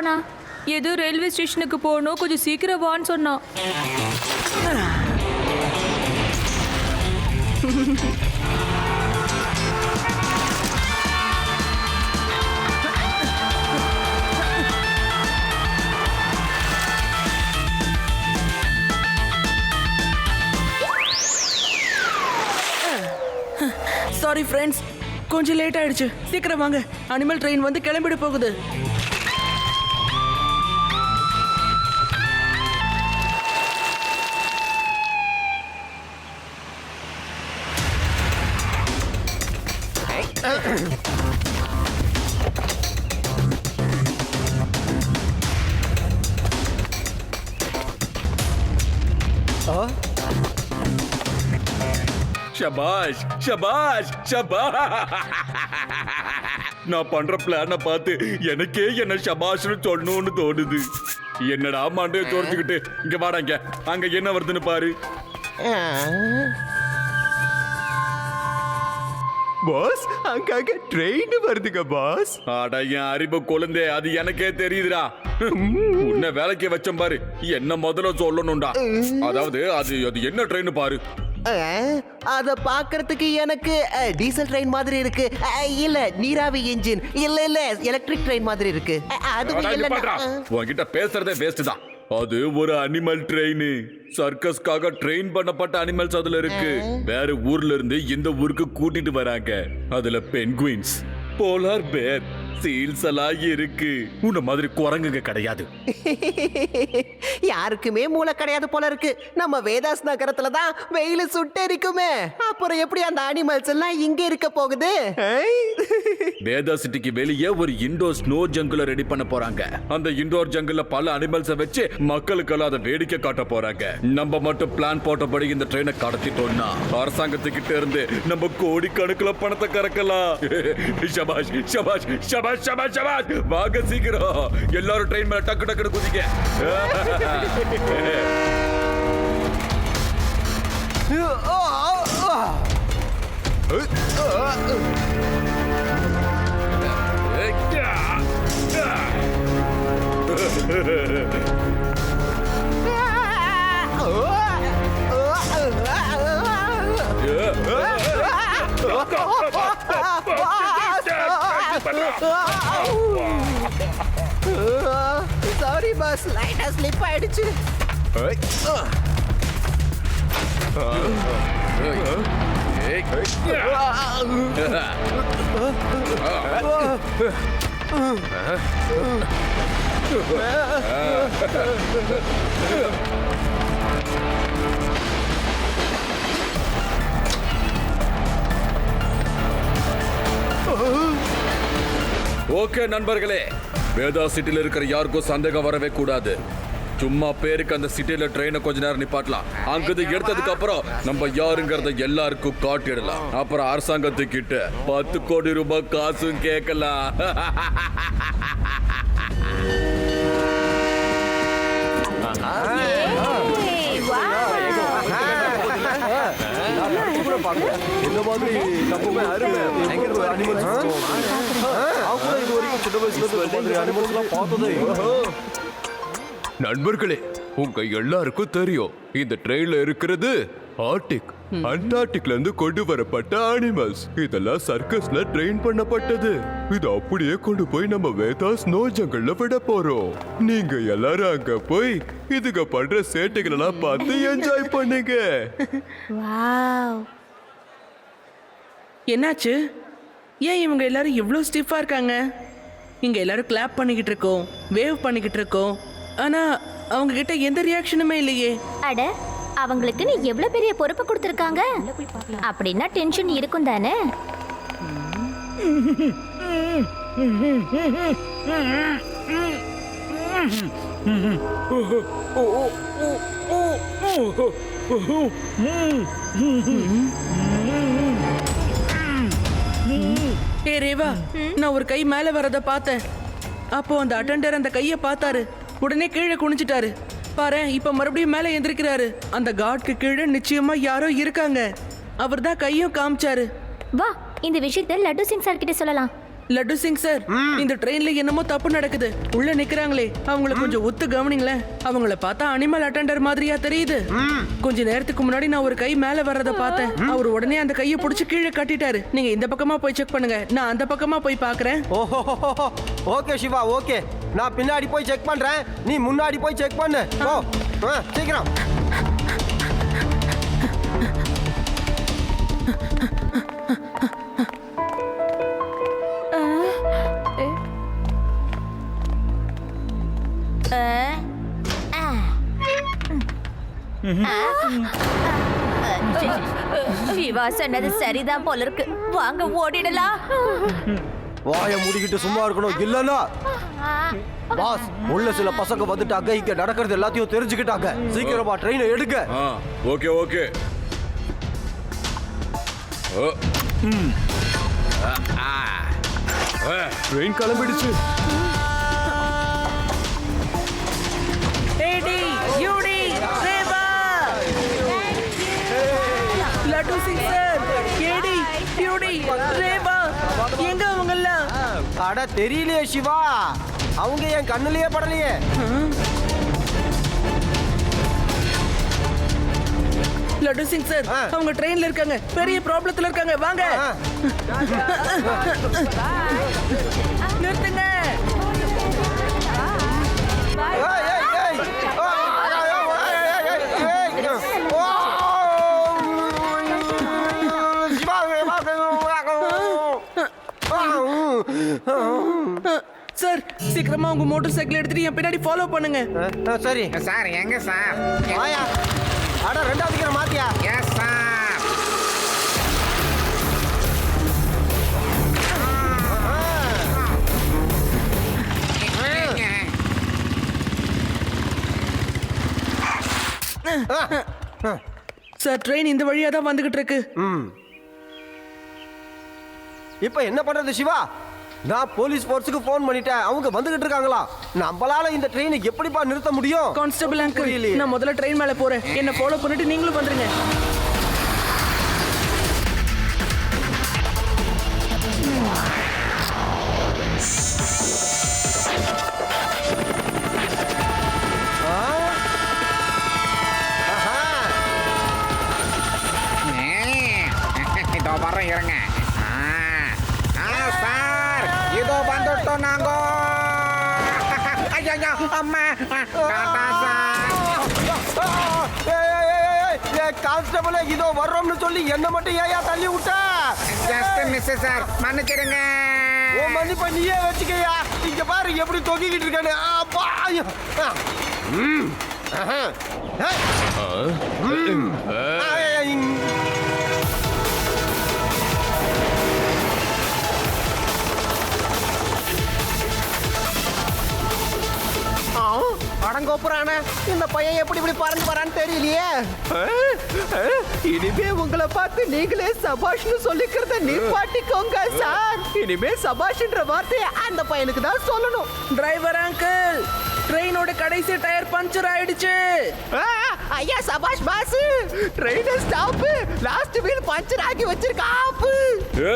போனா? ஏதோ ரயில்வே ஸ்டேஷனுக்கு போகணும். கொஞ்சம் சீக்கிரம் வான்னு சொன்னான் சாரி ஃப்ரெண்ட்ஸ் கொஞ்சம் லேட் ஆயிடுச்சு. சீக்கிரம் வாங்க. அனிமல் ட்ரெயின் வந்து கிளம்பிட போகுது. ஷபாஷ் ஷபாஷ் ஷபாஷ். நான் பண்ற பிளான பார்த்து எனக்கே என்ன ஷபாஷ்னு சொல்லணும்னு தோணுது. என்னடா மண்டைய தோர்த்துக்கிட்டு இங்க வாடா இங்க அங்க என்ன வருதுன்னு பாரு. பாஸ் அங்காக ட்ரெயின் வருதுங்க பாஸ் அட என் அறிவு குழந்தை அது எனக்கே தெரியுதுடா. உன்னை வேலைக்கு வச்சேன் பாரு என்ன முதல்ல சொல்லணும்டா. அதாவது அது அது என்ன ட்ரெயின் பாரு. அத பாக்குறதுக்கு எனக்கு டீசல் ட்ரெயின் மாதிரி இருக்கு. இல்ல நீராவி இன்ஜின். இல்ல இல்ல எலக்ட்ரிக் ட்ரெயின் மாதிரி இருக்கு. அதுவும் இங்க இல்ல. உன்கிட்ட பேசுறதே வேஸ்ட் தான். அது ஒரு அனிமல் ட்ரெயின் சர்க்கஸ்க்காக ட்ரெயின் பண்ணப்பட்ட அனிமல்ஸ் அதுல இருக்கு. வேற ஊர்ல இருந்து இந்த ஊருக்கு கூட்டிட்டு வராங்க. அதுல பென்குயின்ஸ் போலார் பேர் சீல்ஸ் எல்லாம் இருக்கு. உன்ன மாதிரி குரங்குங்க கிடையாது. யாருக்குமே மூளை கிடையாது போல இருக்கு. நம்ம வேதாஸ் நகரத்துல தான் வெயில் சுட்டெரிக்குமே அப்புறம் எப்படி அந்த அனிமல்ஸ் எல்லாம் இங்க இருக்க போகுது? வேதா சிட்டிக்கு வெளியே ஒரு இண்டோர் ஸ்னோ ஜங்கிள ரெடி பண்ண போறாங்க. அந்த இண்டோர் ஜங்கிள்ல பல அனிமல்ஸ வச்சு மக்களுக்கெல்லாம் அதை வேடிக்கை காட்ட போறாங்க. நம்ம மட்டும் பிளான் போட்டபடி இந்த ட்ரெயினை கடத்திட்டோம்னா அரசாங்கத்துக்கிட்ட இருந்து நம்ம கோடி கணக்குல பணத்தை கறக்கலாம். ஷபாஷ் ஷபாஷ் ஷபாஷ். ஷபாஷ் ஷபாஷ் வாங்க சீக்கிரம் எல்லாரும் ட்ரெயின் மேல டக்கு டக்குன்னு குதிங்க சாரி பாஸ் லைட்டா ஸ்லிப் ஆயிடுச்சு ஓகே நண்பர்களே வேதா சிட்டில இருக்கிற யாருக்கும் சந்தேகம் வரவே கூடாது சும்மா பேருக்கு அந்த சிட்டில ட்ரெயினை கொஞ்ச நேரம் நிப்பாட்டலாம் அங்கிருந்து எடுத்ததுக்கு அப்புறம் நம்ம யாருங்கிறத எல்லாருக்கும் காட்டிடலாம் அப்புறம் அரசாங்கத்துக்கிட்ட பத்து கோடி ரூபாய் காசும் கேட்கலாம் இந்த மாதிரி தப்புமே அருமை இது வரைக்கும் சின்ன வயசுல இருந்து பார்த்ததே நண்பர்களே உங்க எல்லாருக்கும் தெரியும் இந்த ட்ரெயின்ல இருக்கிறது ஆர்டிக் அண்டார்டிக்ல இருந்து கொண்டு வரப்பட்ட அனிமல்ஸ் இதெல்லாம் சர்க்கஸ்ல ட்ரெயின் பண்ணப்பட்டது. இது அப்படியே கொண்டு போய் நம்ம வேதா ஸ்னோ ஜங்கல்ல விட போறோம். நீங்க எல்லாரும் அங்க போய் இதுங்க பண்ற சேட்டைகள் எல்லாம் பார்த்து என்ஜாய் பண்ணுங்க. வாவ் என்னாச்சு? ஏன் இவங்க எல்லாரும் இவ்வளோ ஸ்டிஃபாக இருக்காங்க? இங்க எல்லாரும் கிளாப் பண்ணிக்கிட்டு இருக்கோம் வேவ் பண்ணிக்கிட்டு இருக்கோம். ஆனா அவங்க கிட்ட எந்த ரியாக்ஷனுமே இல்லையே. அட அவங்களுக்கு நீ எவ்வளவு பெரிய பொறுப்பு கொடுத்துருக்காங்க? அப்படின்னா டென்ஷன் இருக்கும் தானே? ஏ ரேவா நான் ஒரு கை மேல வரத பார்த்தேன். அப்போ அந்த அட்டெண்டர் அந்த கையை பார்த்தாரு. உடனே கீழே குனிஞ்சிட்டாரு. பாரு இப்ப மறுபடியும் மேலே எந்திரிக்கிறாரு. அந்த காட்க்கு கீழே நிச்சயமா யாரோ இருக்காங்க. அவர் தான் கையும் காமிச்சாரு. வா இந்த விஷயத்தை லட்டு சிங் சார் கிட்ட சொல்லலாம். லட்டு சிங் சார் இந்த ட்ரெயின்ல என்னமோ தப்பு நடக்குது. உள்ள நிக்கிறாங்களே. அவங்கள கொஞ்சம் ஒத்து கவனிங்களேன். அவங்கள பார்த்தா அனிமல் அட்டெண்டர் மாதிரியா தெரியுது. கொஞ்ச நேரத்துக்கு முன்னாடி நான் ஒரு கை மேல வர்றத பார்த்தேன். அவர் உடனே அந்த கையை புடிச்சு கீழே கட்டிட்டாரு. நீங்க இந்த பக்கமா போய் செக் பண்ணுங்க. நான் அந்த பக்கமா போய் பாக்குறேன் ஓகே சிவா ஓகே. நான் பின்னாடி போய் செக் பண்றேன். நீ முன்னாடி போய் செக் பண்ணு. சீக்கிரம். சிவா சொன்னது சரிதான் போல இருக்கு. வாங்க ஓடிடலாம். வாயை மூடிக்கிட்டு சும்மா இருக்கணும். இல்லனா பாஸ் உள்ள சில பசங்க வந்துட்டாங்க. இங்க நடக்கிறது எல்லாத்தையும் தெரிஞ்சுக்கிட்டாங்க. சீக்கிரமா ட்ரெயினை எடுங்க. ஆ ஓகே ஓகே. ட்ரெயின் கிளம்பிடுச்சு. அட தெரியலையே சிவா. அவங்க என் கண்ணுலயே படலையே. லட்டு சிங் சார். அவங்க ட்ரெயின்ல இருக்காங்க. பெரிய ப்ராப்ளத்துல இருக்காங்க. வாங்க. நிறுத்துங்க. சார் சீக்கிரமா உங்க மோட்டார் சைக்கிள் எடுத்துட்டு என் பின்னாடி ஃபாலோ பண்ணுங்க. சரி. சார் எங்க சார்? வாயா. அட ரெண்டாவது கீரை மாத்தியா? Yes sir. சார் ட்ரெயின் இந்த வழியா தான் வந்துகிட்டு இருக்கு. இப்போ என்ன பண்றது சிவா? நான் போலீஸ் ஃபோர்ஸுக்கு ஃபோன் பண்ணிட்டேன். அவங்க வந்துகிட்டு இருக்காங்களா? நம்மளால இந்த ட்ரெயினை எப்படிப்பா நிறுத்த முடியும்? Constable uncle. நான் முதல்ல ட்ரெயின் மேல போறேன். என்ன ஃபாலோ பண்ணிட்டு நீங்களும் வந்துருங்க. ஆஹா. அம்மா டாடா சார் கான்ஸ்டபிளே இதோ வர்றோம்னு சொல்லி என்ன மட்டும் ஏயா தள்ளி விட்ட ஜஸ்ட் மிஸ் சார் மன்னிச்சிடுங்க ஓ மன்னிப்ப நீயே வச்சுக்கயா இங்க பாரு எப்படி தொங்கிக்கிட்டு இருக்கானு அப்பா. ஆ. ம். ம். ஆ, அடங்கோப்புறானே. இந்த பையன் எப்படி இப்படி பறந்து வரான்னு தெரியலையே. இனிமே உங்களை பார்த்து நீங்களே சபாஷ்னு சொல்லிக்கிறத நிப்பாட்டிக்கோங்க சார். இனிமே சபாஷ்ன்ற வார்த்தையை அந்த பையனுக்கு தான் சொல்லணும். டிரைவர் அங்கிள் ட்ரெயினோட கடைசி டயர் பஞ்சர் ஆயிடுச்சு. ஆ, ஐயா சபாஷ் boss train stop last wheel puncture ஆக்கி வச்சிருக்காப்பு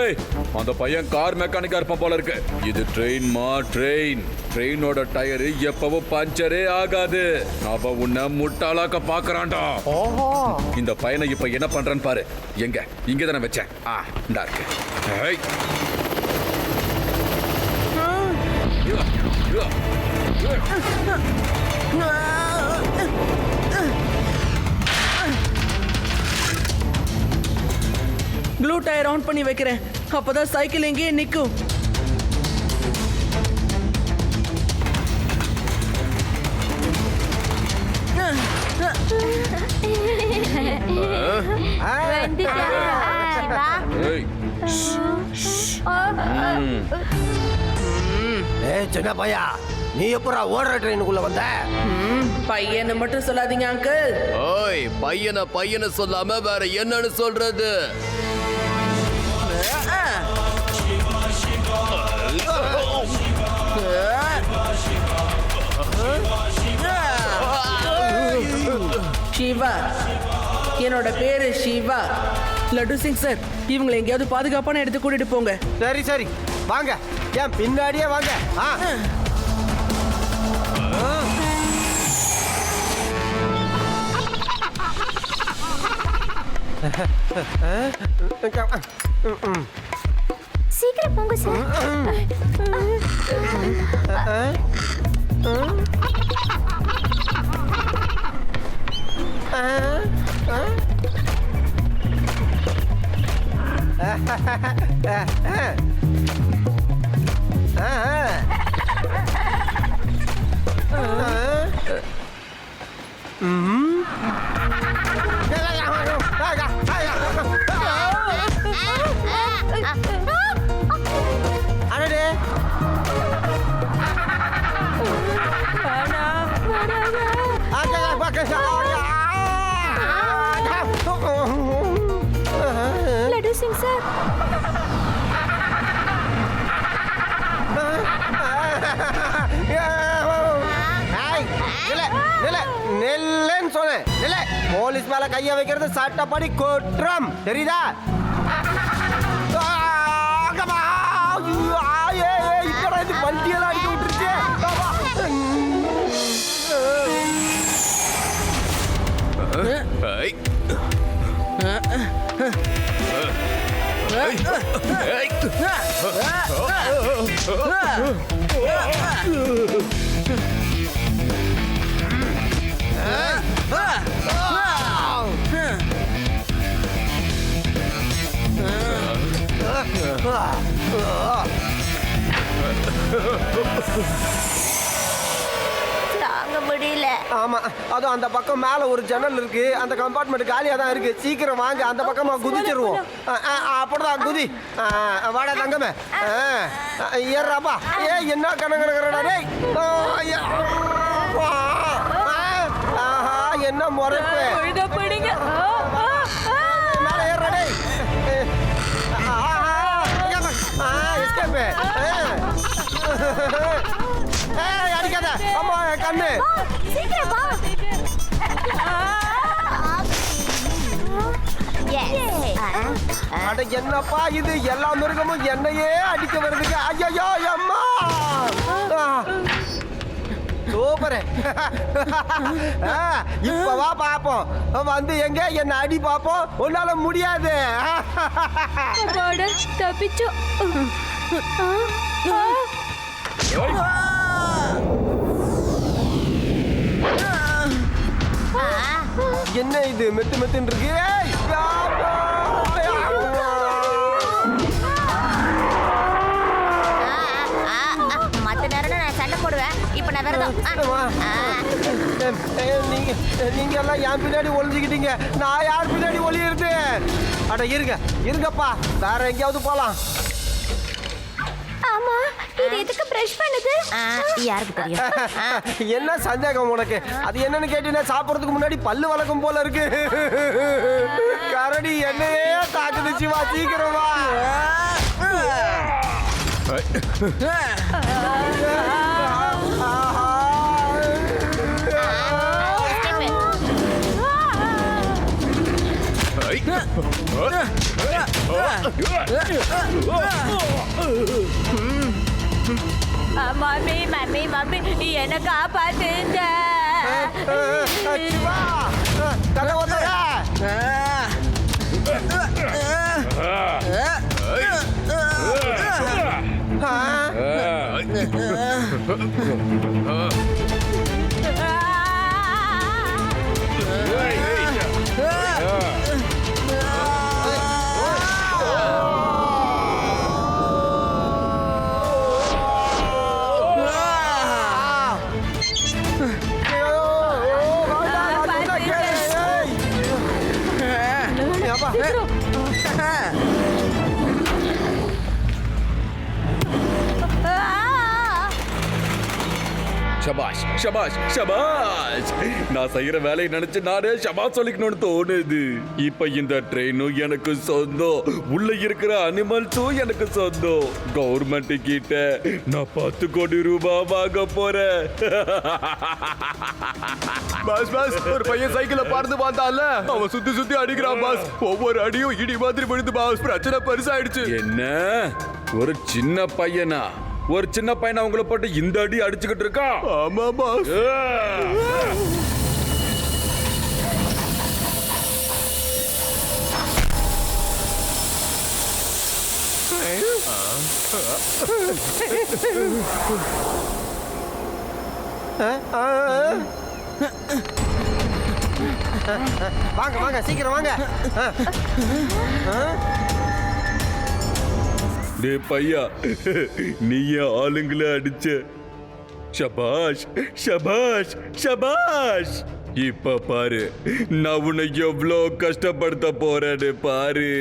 ஏய் அந்த பையன் கார் மெக்கானிக்கா இருப்பான் போல இருக்கு. இது ட்ரெயின் மா ட்ரெயின். ட்ரெயினோட டயரு எப்பவும் பஞ்சரே ஆகாது. அவ உன்னை முட்டாளாக்க பாக்குறான்டா. இந்த பையனை இப்ப என்ன பண்றான்னு பாரு. எங்க? இங்க தானே வச்சேன். ஆ இந்தா இருக்கு. ஏய். Yeah, yeah, yeah. Blue tyre on பண்ணி வைக்கிறேன் அப்பதான் சைக்கிள் எங்கேயே நிக்கும் சிவா ஏய் ஏய் சின்ன பையா நீ எப்படா ஓடுற ட்ரெயினுக்குள்ள வந்த? பையனை மட்டும் சொல்லாதீங்க அங்கிள் ஓய் பையனை பையனை சொல்லாம வேற என்னன்னு சொல்றது? சிவா என்னோட பேரு சிவா லட்டு சிங் சார் இவங்களை எங்கேயாவது பாதுகாப்பான இடத்துக்கு கூட்டிட்டு போங்க. சரி சரி. வாங்க. ஏன் பின்னாடியே வாங்க. ஆ. சீக்கிரம் போங்க சார். அடடே போலீஸ் மேல கைய வைக்கிறது சட்டப்படி குற்றம். தெரியுதா? வண்டியெல்லாம் அடிக்க விட்டுருச்சு. தாங்க முடியல. ஆமா அதுவும் அந்த பக்கம் மேல ஒரு ஜன்னல் இருக்கு. அந்த கம்பார்ட்மெண்ட் காலியா தான் இருக்கு. சீக்கிரம் வாங்க. அந்த பக்கமா குதிச்சிருவோம் அப்படிதான் குதி. வாடா தங்கமே. ஏறாப்பா ஏ என்ன கணக்கணக்கிறடா டேய். என்ன முறைப்பு. ஆ. ஏய், அடிக்காத. அம்மா கண்ணு. சீக்கிரம் வா. அட என்னப்பா இது? எல்லா மிருகமும் என்னையே அடிக்க வருதுங்க. ஐயோ அம்மா. சூப்பர். இப்ப வா பாப்போம். வந்து எங்க? என்ன அடி பாப்போம். உன்னால முடியாது. ஆ. என்ன இது மெத்து மெத்துன்னு இருக்கு மத்த நேரம் நான் சண்டை போடுவேன் இப்ப நான் விரதம் ஆ. நீங்க நீங்க எல்லாம் என் பின்னாடி ஒளிஞ்சுக்கிட்டீங்க நான் யார் பின்னாடி ஒளியிறது அட இருங்க இருங்கப்பா வேற எங்கேயாவது போலாம் ஆமா இது எதுக்கு பிரஷ் பண்ணுது? யாருக்கு தெரியும்? ஆ. என்ன சந்தேகம் உனக்கு? அது என்னன்னு கேட்டீங்கன்னா சாப்பிடறதுக்கு முன்னாடி பல்லு வளர்க்கும் போல இருக்கு. கரடி என்னையே தாக்குது சிவா சீக்கிரம். ஆ, மம்மி மம்மி மம்மி என்ன காப்பாத்துங்க ஷபாஷ் ஷபாஷ் ஷபாஷ். நான் செய்யற வேலையை நினைச்சு நானே ஷபாஷ் சொல்லிக்கணும்னு தோணுது. இப்ப இந்த ட்ரெயினும் எனக்கு சொந்தம். உள்ள இருக்கிற அனிமல்ஸும் எனக்கு சொந்தம். கவர்மெண்ட் கிட்ட நான் பத்து கோடி ரூபாய் வாங்க போறேன். பாஸ் பாஸ் ஒரு பையன் சைக்கிள பார்த்து பார்த்தான்ல அவன் சுத்தி சுத்தி அடிக்கிறான் பாஸ். ஒவ்வொரு அடியும் இடி மாதிரி விழுது பாஸ். பிரச்சனை பெருசாயிடுச்சு. என்ன? ஒரு சின்ன பையனா? ஒரு சின்ன பையன் அவங்கள போட்டு இந்த அடி அடிச்சுக்கிட்டு இருக்கான் ஆமா பாஸ் வாங்க வாங்க சீக்கிரம் வாங்க. டே பையா. நீ என் ஆளுங்களை அடிச்ச. ஷபாஷ் ஷபாஷ் ஷபாஷ். இப்ப பாரு நான் உன்னை எவ்வளோ கஷ்டப்படுத்த போறேன்னு பாரு.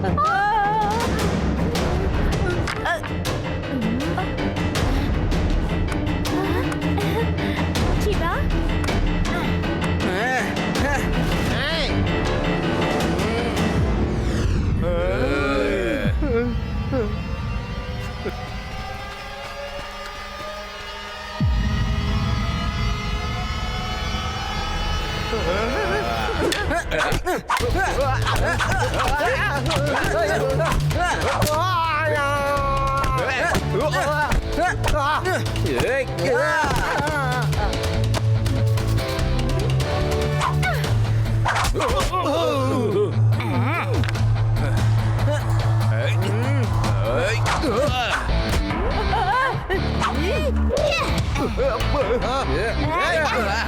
சிவா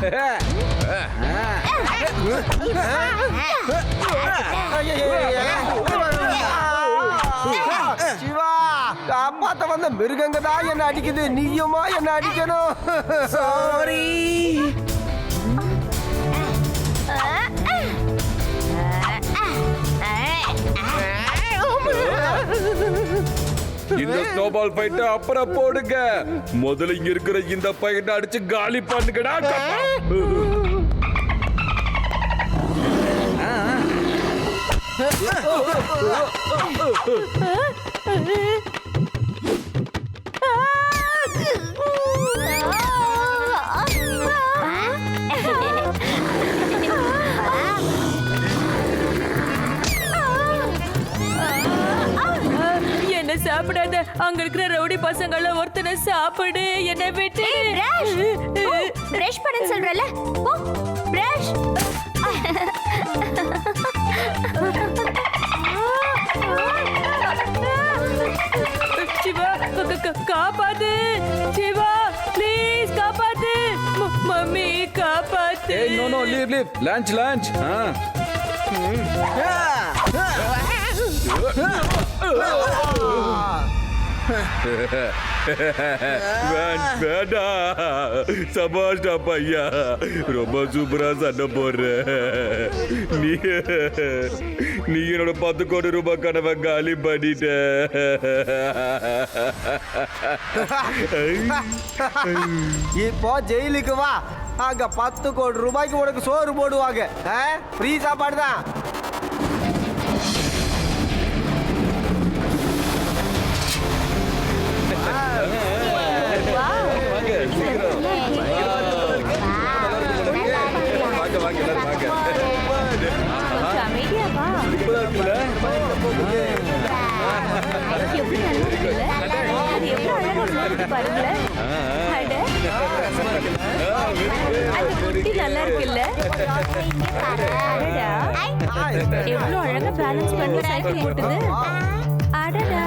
Yeah. சிவா காப்பாத்த வந்த மிருகங்க தான் என்ன அடிக்குது? நீயுமா என்ன அடிக்கணும்? சாரி இந்த ஸ்னோபால் ஃபைட்ட அப்புறம் போடுங்க. முதல்ல இங்க இருக்கிற இந்த பையனை அடிச்சு காலி பண்ணுங்கடா என்ன சாப்பிடாத? அங்க இருக்கிற ரவுடி பசங்கள ஒருத்தனை சாப்பிடு என்ன விட்டு. பிரஷ் பண்ண சொல்றல போ. க- க- க- காப்பாத்து சிவா ப்ளீஸ் காப்பாத்து ம- மம்மி காப்பாத்து ஏய் no no leave leave lunch lunch சபாஷ்டா பையா ரொம்ப சூப்பரா சண்டை போடுற. நீ நீ என்னோட பத்து கோடி ரூபாய் கனவை காலி பண்ணிட்ட. இப்போ ஜெயிலுக்கு வா. அங்க பத்து கோடி ரூபாய்க்கு உனக்கு சோறு போடுவாங்க. ஃப்ரீ சாப்பாடு தான் நல்லா இருக்குல்ல? எவ்வளவு அழகா பேலன்ஸ் பண்ணி சைக்கிள் ஓட்டுது. அடடா.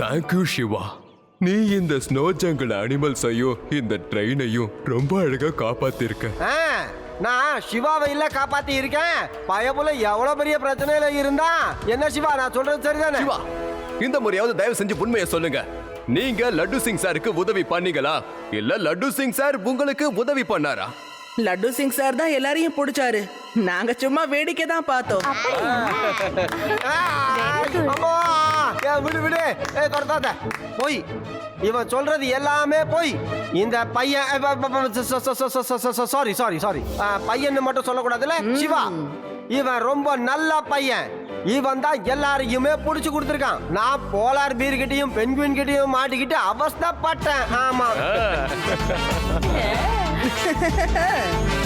தேங்க்யூ சிவா நீ இந்த ஸ்னோ ஜங்கிள் அனிமல்ஸையும் இந்த ட்ரெயினையும் ரொம்ப அழகா காப்பாத்திருக்க. நான் சிவாவை இல்ல காப்பாத்தி இருக்கேன். பயபுல எவ்வளவு பெரிய பிரச்சனையில இருந்தா? என்ன சிவா நான் சொல்றது சரிதானே? சிவா இந்த முறையாவது தயவு செஞ்சு உண்மையை சொல்லுங்க. நீங்க லட்டு சிங் சாருக்கு உதவி பண்ணீங்களா? இல்ல லட்டு சிங் சார் உங்களுக்கு உதவி பண்ணாரா? லட்டு சிங் சார் தான் எல்லாரையும் பிடிச்சாரு. நாங்க சும்மா வேடிக்கை தான் பார்த்தோம். ஆ, அம்மா, ஏ, விடு விடு. கொடுத்தாத போய். இவன் சொல்றது எல்லாமே போய். இந்த பையன் சாரி சாரி சாரி பையன் மட்டும் சொல்லக்கூடாதுல்ல? சிவா. இவன் ரொம்ப நல்ல பையன். இவன் தான் எல்லாரையுமே புடிச்சு கொடுத்துருக்கான். நான் போலார் பீர் கிட்டயும் பென்குயின் கிட்டயும் மாட்டிக்கிட்டு அவஸ்தைப்பட்டேன். ஆமா.